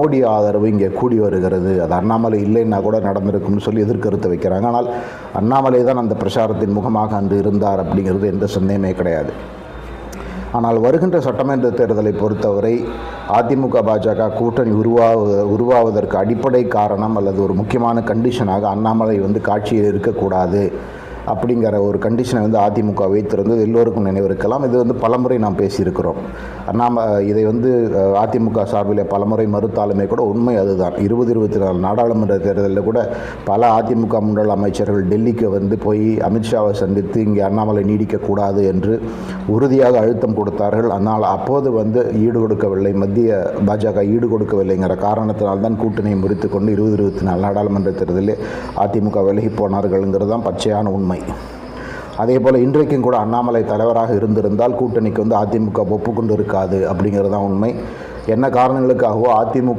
மோடி ஆதரவு இங்கே கூடி வருகிறது. அது அண்ணாமலை இல்லைன்னா கூட நடந்திருக்கும்னு சொல்லி எதிர்கருத்து வைக்கிறாங்க. ஆனால் அண்ணாமலை தான் அந்த பிரச்சாரத்தின் முகமாக அன்று இருந்தார் அப்படிங்கிறது எந்த சந்தேகமே கிடையாது. ஆனால் வருகின்ற சட்டமன்ற தேர்தலை பொறுத்தவரை அதிமுக பாஜக கூட்டணி உருவாவ உருவாவதற்கு அடிப்படை காரணம் அல்லது ஒரு முக்கியமான கண்டிஷனாக அண்ணாமலை வந்து காட்சியில் இருக்கக்கூடாது. அப்படிங்கிற ஒரு கண்டிஷனை வந்து அதிமுக வைத்திருந்தது எல்லோருக்கும் நினைவிருக்கலாம். இது வந்து பலமுறை நாம் பேசியிருக்கிறோம். நாம் இதை வந்து அதிமுக சார்பில் பலமுறை மறுத்தாலுமே கூட உண்மை அதுதான். இருபது இருபத்தி நாலு நாடாளுமன்ற தேர்தலில் கூட பல அதிமுக முன்னாள் அமைச்சர்கள் டெல்லிக்கு வந்து போய் அமித்ஷாவை சந்தித்து இங்கே அண்ணாமலை நீடிக்கக்கூடாது என்று உறுதியாக அழுத்தம் கொடுத்தார்கள். ஆனால் அப்போது வந்து ஈடு கொடுக்கவில்லை மத்திய பாஜக ஈடு கொடுக்கவில்லைங்கிற காரணத்தினால்தான் கூட்டணியை முறித்து கொண்டு இருபது இருபத்தி நாலு நாடாளுமன்ற தேர்தலில் அதிமுக விலகி போனார்கள்ங்கிறது தான் பச்சையான உண்மை. உண்மை அதே போல் இன்றைக்கும் கூட அண்ணாமலை தலைவராக இருந்திருந்தால் கூட்டணிக்கு வந்து அதிமுக ஒப்புக்கொண்டு இருக்காது அப்படிங்கிறது தான் உண்மை. என்ன காரணங்களுக்காகவோ அதிமுக